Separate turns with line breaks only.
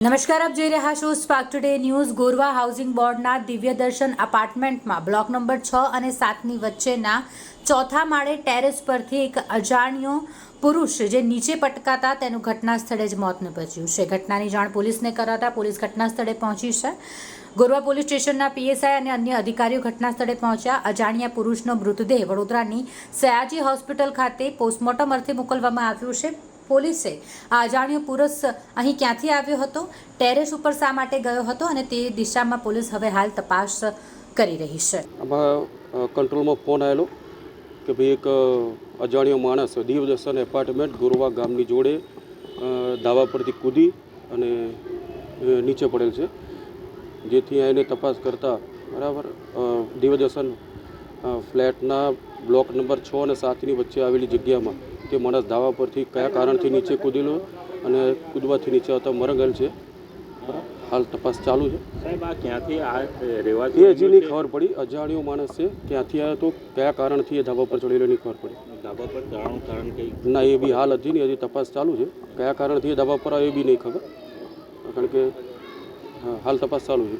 નમસ્કાર, આપ જોઈ રહ્યા છો spark today news Gorwa housing બોર્ડના દિવ્ય દર્શન અપાર્ટમેન્ટમાં બ્લોક નંબર છ અને સાતની વચ્ચેના ચોથા માળે ટેરેસ પરથી એક અજાણ્યો પુરુષ જે નીચે પટકાતા તેનું ઘટના સ્થળે જ મોત નિપજ્યું છે. ઘટનાની જાણ પોલીસને કરાતા પોલીસ ઘટના સ્થળે પહોંચી છે. ગોરવા પોલીસ સ્ટેશનના પીએસઆઈ અને અન્ય અધિકારીઓ ઘટના સ્થળે પહોંચ્યા. અજાણ્યા પુરુષનો મૃતદેહ વડોદરાની સયાજી હોસ્પિટલ ખાતે પોસ્ટમોર્ટમ અર્થે મોકલવામાં આવ્યો છે. પોલીસે આ અજાણ્યો પુરુષ અહીં ક્યાંથી આવ્યો હતો? ટેરેસ ઉપર શા માટે ગયો હતો અને તે દિશામાં પોલીસ હવે હાલ તપાસ કરી રહી છે?
કંટ્રોલમાં ફોન આવેલો કે ભાઈ એક અજાણ્યો માણસ દીવદર્શન એપાર્ટમેન્ટ ગોરવા ગામની જોડે ધાવા પરથી કૂદી અને નીચે પડેલ છે. જેથી એને તપાસ કરતા બરાબર અ, ફ્લેટના બ્લોક નંબર છ અને સાતની વચ્ચે આવેલી જગ્યામાં તે માણસ ધાબા પરથી કયા કારણથી નીચે કૂદેલો અને કૂદવાથી નીચે આવતા મરણ ગયેલ છે? હાલ તપાસ ચાલુ છે.
સાહેબ આ ક્યાંથી આ રહેવાથી
એ હજી નહીં ખબર પડી. અજાણ્યો માણસ છે. ક્યાંથી આવ્યો તો કયા કારણથી એ ધાબા પર ચડેલો નહીં ખબર પડી.
ધાબા પર ચડવાનું કારણ કંઈ?
ના એ બી હાલ હજી નહીં. હજી તપાસ ચાલુ છે. કયા કારણથી એ ધાબા પર આવ્યો એ બી નહીં ખબર. કારણ કે હાલ તપાસ ચાલુ છે.